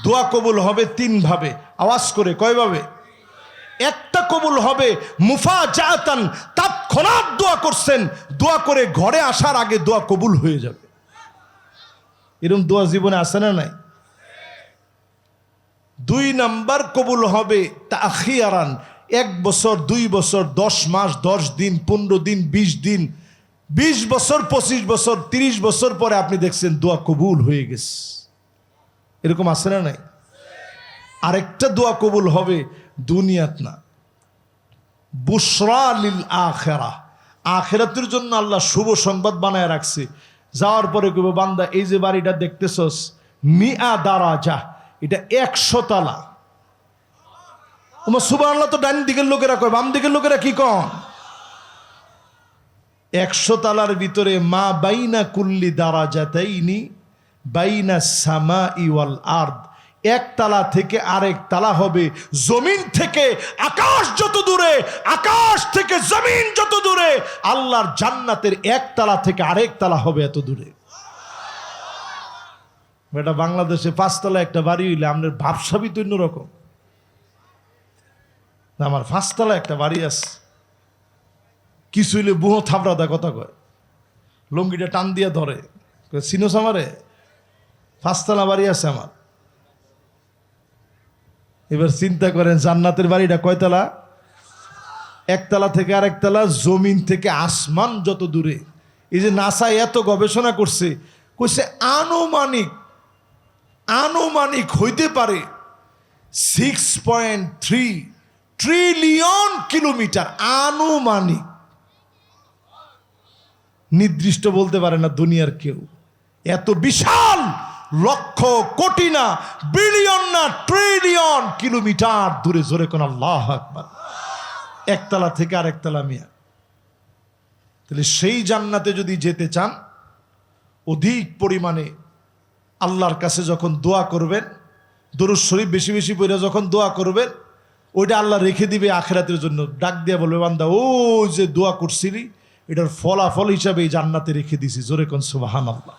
দোয়া কবুল হবে তিন ভাবে আওয়াজ করে কয়ভাবে একটা কবুল হবে মুফা জাতান তৎক্ষণাৎ দোয়া করছেন। দোয়া করে ঘরে আসার আগে দোয়া কবুল হয়ে যাবে। এরকম দোয়া জীবনে আসে না নাই? দুই নাম্বার কবুল হবে তাখিয়ারান, এক বছর, দুই বছর, দশ মাস, দশ দিন, পনেরো দিন, বিশ দিন, বিশ বছর, পঁচিশ বছর, তিরিশ বছর পরে আপনি দেখছেন দোয়া কবুল হয়ে গেছে। এরকম আছে না নাই? আরেকটা দোয়া কবুল হবে দুনিয়াত না। বুসরা লিল আখেরা। আখেরাতের জন্য আল্লাহ শুভ সংবাদ বানায় রাখছে। যাওয়ার পরে কইব, বান্দা, এই যে বাড়িটা দেখতেছস, মিয়া দারা যা এটা একশো তালা। তোমার সুবাহ আল্লাহ তো ডান দিকের লোকেরা কয়, বাম দিকের লোকেরা কি কন? একশো তালার ভিতরে মা বাইনা কুল্লি দারা যাতাইনি বাইনা সামা ইওয়াল আর্দ। এক তালা থেকে আরেক তালা হবে। জমিন থেকে আকাশ যত দূরে, আকাশ থেকে জমিন যত দূরে, আল্লাহর জান্নাতের এক তালা থেকে আরেক তালা হবে এত দূরে। এটা বাংলাদেশে পাঁচতলা একটা বাড়ি হইলে আমাদের ভাবসাবি তো অন্যরকম। আমার পাঁচতলা একটা বাড়ি আছে। কিছু হইলে বুহো থাবড়া দেয় কথা কয়। লঙ্গিটা টান দিয়ে ধরে। চিনোস পাঁচতলা বাড়ি আছে আমার। এবার চিন্তা করেন, জান্নাতের বাড়িটা কয়তলা? একতলা থেকে আরেকতলা, জমিন থেকে আসমান যত দূরে। এই যে নাসা এত গবেষণা করছে, কইছে আনুমানিক আনুমানিক হইতে পারে six point three trillion kilometre আনুমানিক। নির্দিষ্ট বলতে পারে না দুনিয়ার কেউ। এত বিশাল লক্ষ কোটি না বিলিয়ন না ট্রিলিয়ন কিলোমিটার দূরে, জোরে কোন আল্লাহ আকবার। একতলা থেকে আরেকতলা মিয়া। তাহলে সেই জান্নাতে যদি যেতে চান, অধিক পরিমাণে আল্লাহর কাছে যখন দোয়া করবেন, দরুদ শরীফ বেশি বেশি পড়ে যখন দোয়া করবেন, ওইটা আল্লাহ রেখে দিবে আখেরাতের জন্য। ডাক দিয়ে বলবে, বান্দা ও যে দোয়া করছিলি, এটার ফলাফল হিসাবে এই জান্নাতে রেখে দিছি। জোরে কোন সুবাহান আল্লাহ